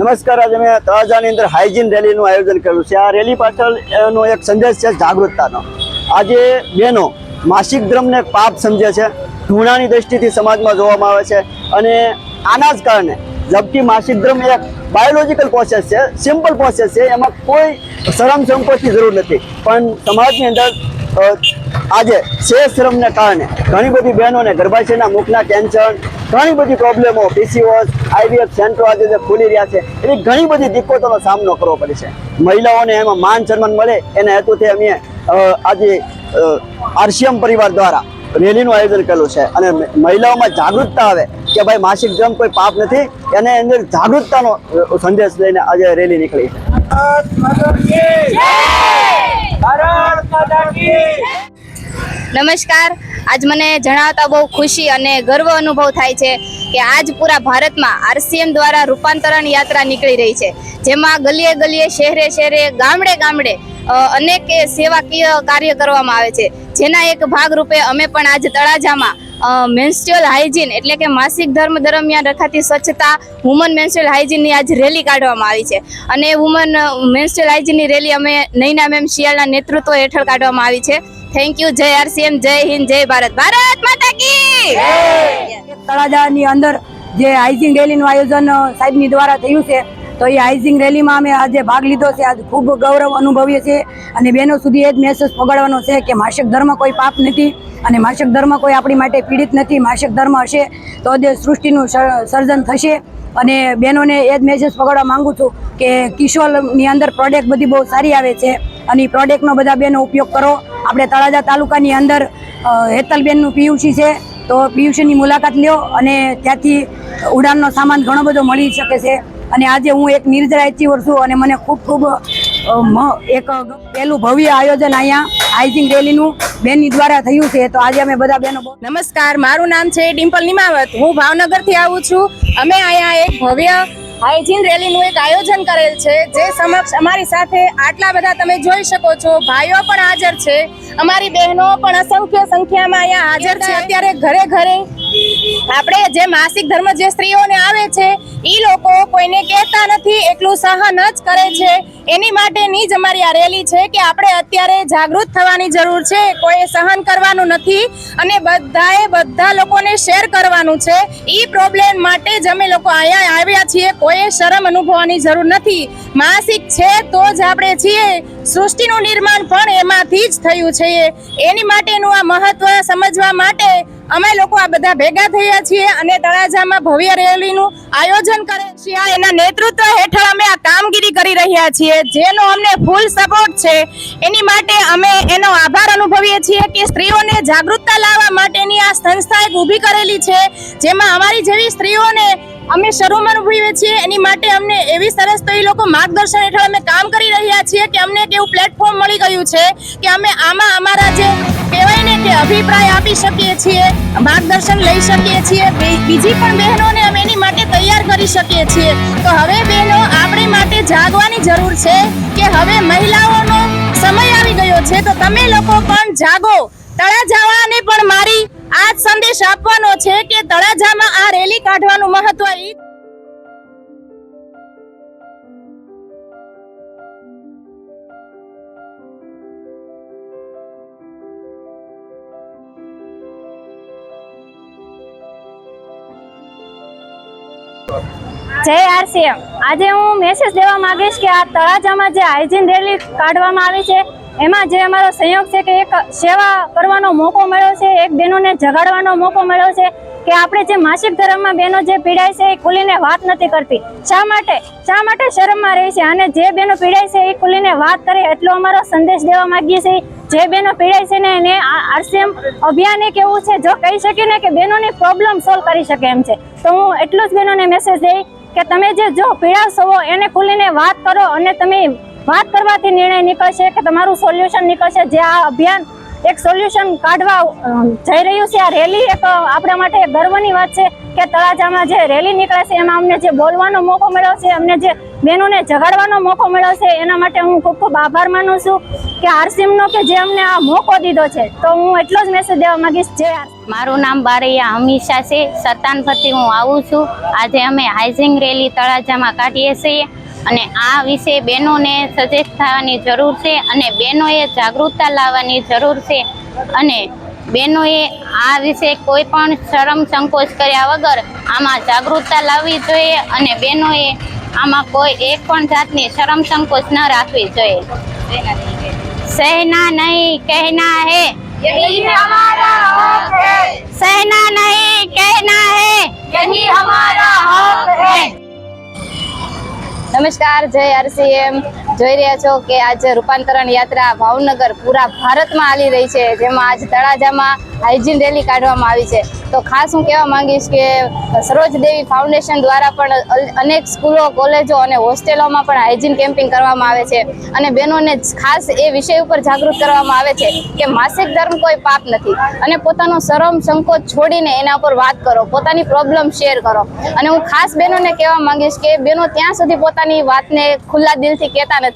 નમસ્કાર, આજે મેં તળાજાની અંદર હાઇજીન રેલીનું આયોજન કર્યું છે. આ રેલી પાછળ એનો એક સંદેશ છે જાગૃતતાનો. આજે બહેનો માસિક ધર્મને પાપ સમજે છે, ધૂણાની દ્રષ્ટિથી સમાજમાં જોવામાં આવે છે અને આના જ કારણે જબકી માસિક ધર્મ એક બાયોલોજીકલ પ્રોસેસ છે સિમ્પલ પ્રોસેસ છે, એમાં કોઈ શરમ સંકોચની જરૂર નથી. પણ સમાજની અંદર આજે શેષ શ્રમને કારણે ઘણી બધી બહેનોને ગર્ભાશયના મુખના કેન્સર ઘણી બધી પ્રોબ્લેમો પીસીઓસ આઈવીએફ સેન્ટરો આજે જે ખુલી રહ્યા છે, એવી ઘણી બધી દિક્કતોનો સામનો કરવો પડે છે. મહિલાઓને એમાં માન સન્માન મળે, એના હેતુથી અમે આજે આરસીએમ પરિવાર દ્વારા રેલીનું આયોજન કરેલું છે. અને મહિલાઓમાં જાગૃતતા આવે કે ભાઈ માસિક જમ કોઈ પાપ નથી, એને અંદર જાગૃતતાનો સંદેશ લઈને આજે રેલી નીકળી છે. નમસ્કાર. આજ મને જણાવતા બહુ ખુશી અને ગર્વ અનુભવ થાય છે કે આજ પૂરા ભારતમાં આરસીએમ દ્વારા રૂપાંતરણ યાત્રા નીકળી રહી છે. જેમાં ગલીએ ગલીએ, શહેરે શહેરે, ગામડે ગામડે અનેક સેવાકીય કાર્ય કરવામાં આવે છે. જેના એક ભાગ રૂપે અમે પણ આજ તળાજામાં મેન્સ્ટ્યુઅલ હાઇજીન એટલે કે માસિક ધર્મ દરમિયાન રખાતી સ્વચ્છતા વુમન મેન્સ્ટ્યુઅલ હાઇજીનની આજ રેલી કાઢવામાં આવી છે. અને વુમન મેન્સ્ટ્યુઅલ હાઇજીનની રેલી અમે નૈના મેમ શિયાળના નેતૃત્વ હેઠળ કાઢવામાં આવી છે. થેન્ક યુ જય આરસીએમ જય હિન્દ જય ભારત ભારત માતા કી તળાજાની અંદર જે હાઇજીન રેલીનું આયોજન સાહેબની દ્વારા થયું છે. તો એ હાઇઝિંગ રેલીમાં અમે આજે ભાગ લીધો છે. આજે ખૂબ ગૌરવ અનુભવીએ છીએ. અને બહેનો સુધી એ જ મેસેજ પહોંચાડવાનો છે કે માસિક ધર્મ કોઈ પાપ નથી અને માસિક ધર્મ કોઈ આપણી માટે પીડિત નથી. માસિક ધર્મ હશે તો જ સૃષ્ટિનું સર્જન થશે. અને બહેનોને એ જ મેસેજ પકડવા માંગુ છું કે કિશોરની અંદર પ્રોડક્ટ બધી બહુ સારી આવે છે અને એ પ્રોડક્ટનો બધા બહેનો ઉપયોગ કરો. આપણે તળાજા તાલુકાની અંદર હેતલબેનનું પીયુસી છે તો પીયુસીની મુલાકાત લ્યો અને ત્યાંથી ઉડાનનો સામાન ઘણો બધો મળી શકે છે. અને આજે હું એક નિર્જરાયતી છું અને મને ખૂબ ખૂબ એક પહેલું ભવ્ય આયોજન અહીંયા હાઇઝિંગ રેલીનું બેનની દ્વારા થયું છે. તો આજે અમે બધા બહેનો બહુ નમસ્કાર, મારું નામ છે ડિમ્પલ નિમાવત. હું ભાવનગરથી આવું છું. અમે અહીંયા એક ભવ્ય હાઇજીન રેલીનું એક આયોજન કરેલ છે. જે સમક્ષ અમારી સાથે આટલા બધા તમે જોઈ શકો છો. ભાઈઓ પણ હાજર છે. અમારી બહેનો પણ અસંખ્ય સંખ્યામાં અહીંયા હાજર છે. અત્યારે ઘરે ઘરે આપણે જે માસિક ધર્મ જે સ્ત્રીઓને આવે છે એ લોકો કોઈને કહેતા નથી, એટલું સહન જ કરે છે. એની માટેની જ અમારી આ રેલી છે કે આપણે અત્યારે જાગૃત થવાની જરૂર છે કોઈ સહન કરવાનું નથી અને બધાએ બધા લોકોને શેર કરવાનું છે. એ પ્રોબ્લેમ માટે જ અમે લોકો અહીંયા આવ્યા છીએ, કોઈએ શરમ અનુભવવાની જરૂર નથી. માસિક છે તો જ આપણે છીએ સૃષ્ટિનું નિર્માણ પણ એમાંથી જ થયું છે. એની માટેનું આ મહત્વ સમજવા માટે અમે લોકો આ બધા ભેગા થયા છીએ અને તળાજામાં ભવ્ય રેલીનું આયોજન કરે છીએ એના નેતૃત્વ હેઠળ અમે આ કામગીરી કરી રહ્યા છીએ. જેનો અમને ફૂલ સપોર્ટ છે. એની માટે અમે એનો આભાર અનુભવીએ છીએ કે સ્ત્રીઓને જાગૃતતા લાવવા માટેની આ સંસ્થા એક ઊભી કરેલી છે. જેમાં અમારી જેવી સ્ત્રીઓને અમે શરૂમાં અનુભવીએ છીએ, એની માટે અમને એવી સરસ તો એ લોકો માર્ગદર્શન હેઠળ અમે કામ કરી રહ્યા છીએ કે અમને એક એવું પ્લેટફોર્મ મળી ગયું છે કે અમે આમાં અમારા જે કહેવાય ને કે અભિપ્રાય આપી શકીએ છીએ, માર્ગદર્શન લઈ શકીએ છીએ બીજી પણ બહેનોને અમે એની માટે તૈયાર કરી શકીએ છીએ. તો હવે બહેનો, આપણી માટે જાગવાની જરૂર છે કે હવે મહિલાઓનો સમય આવી ગયો છે, તો તમે લોકો પણ જાગો. તળા જવાને પણ મારી આ સંદેશ આપવાનો છે કે તળાજામાં આ રેલી કાઢવાનું મહત્વ એ જય આરસીએમ. આજે હું મેસેજ દેવા માંગીશ કે આ તળાજામાં જે હાઇજીન રેલી કાઢવામાં આવી છે એમાં જે અમારો સંયોગ છે કે એક સેવા કરવાનો મોકો મળ્યો છે, એક બહેનોને જગાડવાનો મોકો મળ્યો છે કે આપણે જે માસિક ધર્મમાં બહેનો જે પીડાય છે એ ખુલીને વાત નથી કરતી. શા માટે? શા માટે શરમમાં રહે છે? અને જે બહેનો પીડાય છે એ ખુલીને વાત કરે એટલો અમારો સંદેશ દેવા માંગીએ છીએ. જે બહેનો પીડાય છે ને એને આરસીએમ અભિયાન એક એવું છે? જો કહી શકીએ ને કે બહેનોની પ્રોબ્લેમ સોલ્વ કરી શકે એમ છે. તો હું એટલું જ બહેનોને મેસેજ દઈ કે તમે જે જો પીડાશો એને ખુલીને વાત કરો અને તમે વાત કરવાથી નિર્ણય નીકળશે કે તમારું સોલ્યુશન નીકળશે. જે આ અભિયાન એક સોલ્યુશન કાઢવા જઈ રહ્યું છે. આ રેલી એક આપણા માટે ગર્વની વાત છે કે તળાજામાં જે રેલી નીકળે છે એમાં અમને જે બોલવાનો મોકો મળ્યો છે, અમને જે બહેનોને જગાડવાનો મોકો મળ્યો છે, એના માટે હું ખૂબ ખૂબ આભાર માનું છું કે આરસીમનો કે જે અમને આ મોકો દીધો છે. તો હું એટલો જ મેસેજ દેવા માંગીશ. જે મારું નામ બારૈયા હમીશા છે. સત્તાનપતિ હું આવું છું. આજે અમે હાઇઝિંગ રેલી તળાજામાં કાઢીએ છીએ. અને આ વિશે બહેનોને સજેસ્ટ થવાની જરૂર છે અને બહેનોએ જાગૃતતા લાવવાની જરૂર છે અને બહેનોએ આ વિશે કોઈ પણ શરમ સંકોચ કર્યા વગર આમાં જાગૃતતા લાવવી જોઈએ અને બહેનોએ આમાં કોઈ એક પણ જાતની શરમ સંકોચ ન રાખવી જોઈએ સહેના નહીં કહેના હે यही हमारा हक है सहना नहीं कहना है यही हमारा हक है નમસ્કાર જય આરસીએમ. જોઈ રહ્યા છો કે આજે રૂપાંતરણ યાત્રા ભાવનગર પૂરા ભારતમાં હાલી રહી છે, જેમાં આજ તળાજામાં હાઇજીન રેલી કાઢવામાં આવી છે. તો ખાસ હું કહેવા માંગીશ કે સરોજ દેવી ફાઉન્ડેશન દ્વારા પણ અનેક સ્કૂલો, કોલેજો અને હોસ્ટેલોમાં પણ હાઇજીન કેમ્પિંગ કરવામાં આવે છે. અને બહેનોને ખાસ એ વિષય ઉપર જાગૃત કરવામાં આવે છે કે માસિક ધર્મ કોઈ પાપ નથી. અને પોતાનો શરમ સંકોચ છોડીને એના ઉપર વાત કરો, પોતાની પ્રોબ્લેમ શેર કરો. અને હું ખાસ બહેનોને કહેવા માંગીશ કે બહેનો ત્યાં સુધી પોતાની વાતને ખુલ્લા દિલથી કહેતા નથી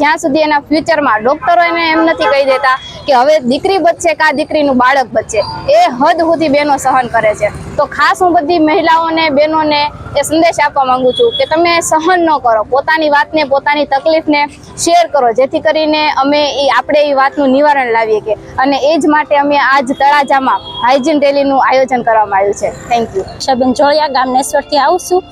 જ્યાં સુધી એના ફ્યુચરમાં ડોક્ટરો એને એમ નથી કહી દેતા કે હવે દીકરી બચશે કે દીકરીનું બાળક બચશે. એ હદ સુધી બહેનો સહન કરે છે. તો ખાસ હું બધી મહિલાઓને, બહેનોને એ સંદેશ આપવા માંગુ છું કે તમે સહન ન કરો. પોતાની વાતને, પોતાની તકલીફને શેર કરો. જેથી કરીને અમે એ, આપણે એ વાતનું નિવારણ લાવીએ કે અને એ જ માટે અમે આજ તળાજામાં હાઇજીન રેલીનું આયોજન કરવામાં આવ્યું છે. થેન્ક યુ શબન જોડિયા ગામ નેસવરથી આવું છું.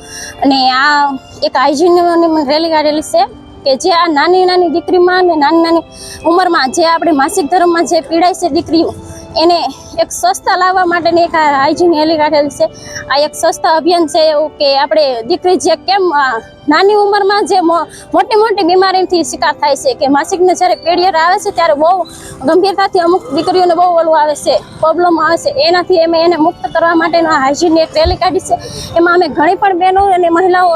અને આ એક હાઇજીનની રેલી કાઢેલી છે. કે જે આ નાની નાની દીકરીમાં અને નાની નાની ઉંમરમાં જે આપણે માસિક ધર્મમાં જે પીડાય છે દીકરીઓ, એને એક સ્વસ્થતા લાવવા માટેની એક હાઇજીન હેલી કાઢેલી છે. આ એક સ્વસ્થતા અભિયાન છે એવું કે આપણે દીકરી જે કેમ નાની ઉંમરમાં જે મોટી મોટી બીમારીથી શિકાર થાય છે કે માસિકને જ્યારે પીરિયડ આવે છે ત્યારે બહુ ગંભીરતાથી અમુક દીકરીઓને બહુ ઓલું આવે છે પ્રોબ્લેમ આવે છે. એનાથી અમે એને મુક્ત કરવા માટેનો હાઇજીનની એક રેલી કાઢી છે. એમાં અમે ઘણી પણ બહેનો અને મહિલાઓ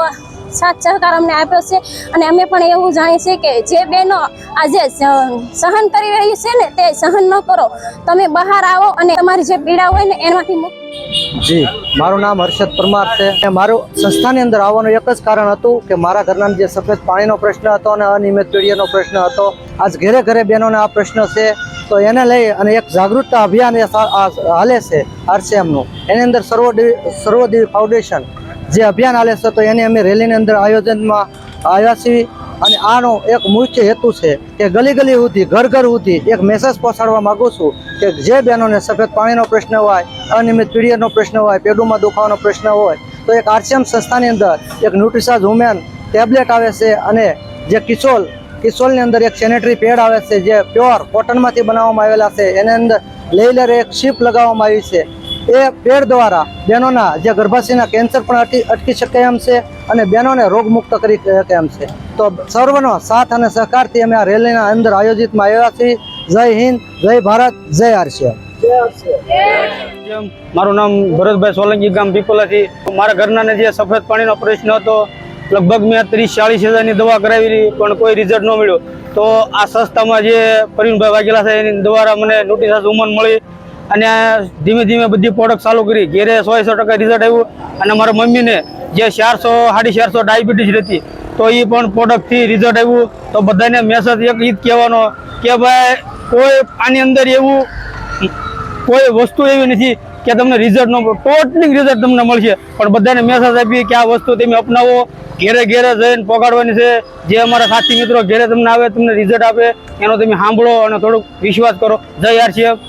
સાથ સહકાર અમને આપ્યો છે અને અમે પણ એવું જાણીએ છીએ કે જે બહેનો આજે સહન કરી રહી છે ને તે સહન ન કરો. તમે બહાર આવો અને તમારી જે પીડા હોય ને એમાંથી મુક્ત જી, મારું નામ હર્ષદ પરમાર છે. મારું સંસ્થાની અંદર આવવાનું એક જ કારણ હતું કે મારા ઘરના જે સફેદ પાણીનો પ્રશ્ન હતો અને અનિયમિત પીડિયાનો પ્રશ્ન હતો. આજ ઘરે ઘરે બહેનોને આ પ્રશ્ન છે. તો એને લઈ અને એક જાગૃતતા અભિયાન હાલે છે, આરસીએમનું. એની અંદર સર્વદેવી સર્વદેવી ફાઉન્ડેશન જે અભિયાન હાલે છે, તો એની અમે રેલીની અંદર આયોજનમાં આવ્યા છીએ અને આનો એક મુખ્ય હેતુ છે કે ગલી ગલી સુધી, ઘર ઘર સુધી એક મેસેજ પહોંચાડવા માંગુ છું કે જે બહેનોને સફેદ પાણીનો પ્રશ્ન હોય, અનિયમિત પીડિયરનો પ્રશ્ન હોય, પેડુમાં દુખાવાનો પ્રશ્ન હોય, તો એક આરસીએમ સંસ્થાની અંદર એક ન્યુટ્રિસાઝ વુમેન ટેબ્લેટ આવે છે અને જે કિશોલ, કિશોલની અંદર એક સેનેટરી પેડ આવે છે જે પ્યોર કોટનમાંથી બનાવવામાં આવેલા છે. એની અંદર લેયલર એક શીપ લગાવવામાં આવી છે. એ પેડ દ્વારા બહેનોના જે ગર્ભાશયના કેન્સર પણ અટકી અટકી શકે એમ છે અને બહેનોને રોગમુક્ત કરી શકે એમ છે. તો સર્વનો સાથ અને સહકારથી અમે આ રેલીના અંદર આયોજિતમાં આવ્યા છીએ. જય હિન્દ જય ભારત જય આરસીએમ મારું નામ ભરતભાઈ સોલંકી ગામ પીપલાથી. મારા ઘરનાને જે સફેદ પાણીનો પ્રશ્ન હતો લગભગ મેં ત્રીસ ચાલીસ હજારની દવા કરાવી પણ કોઈ રિઝલ્ટ ન મળ્યો. તો આ સંસ્થામાં જે પ્રવીણભાઈ વાઘેલા છે એની દ્વારા મને નોટિસ ઉમન મળી. અને ધીમે ધીમે બધી પ્રોડક્ટ ચાલુ કરી. ઘેરે સો સો ટકા રિઝલ્ટ આવ્યું અને મારા મમ્મીને જે ચારસો, સાડી ચારસો ડાયાબિટીસ હતી, તો એ પણ પ્રોડક્ટથી રિઝલ્ટ આવ્યું. તો બધાને મેસેજ એક ઈ કહેવાનો કે ભાઈ, કોઈ આની અંદર એવું, કોઈ વસ્તુ એવી નથી કે તમને રિઝલ્ટ નો ટોટલી રિઝલ્ટ તમને મળશે. પણ બધાને મેસેજ આપીએ કે આ વસ્તુ તમે અપનાવો. ઘેરે ઘેરે જઈને પગાડવાની છે. જે અમારા સાથી મિત્રો ઘેરે તમને આવે, તમને રિઝલ્ટ આપે, એનો તમે સાંભળો અને થોડુંક વિશ્વાસ કરો. જય આરસીએફ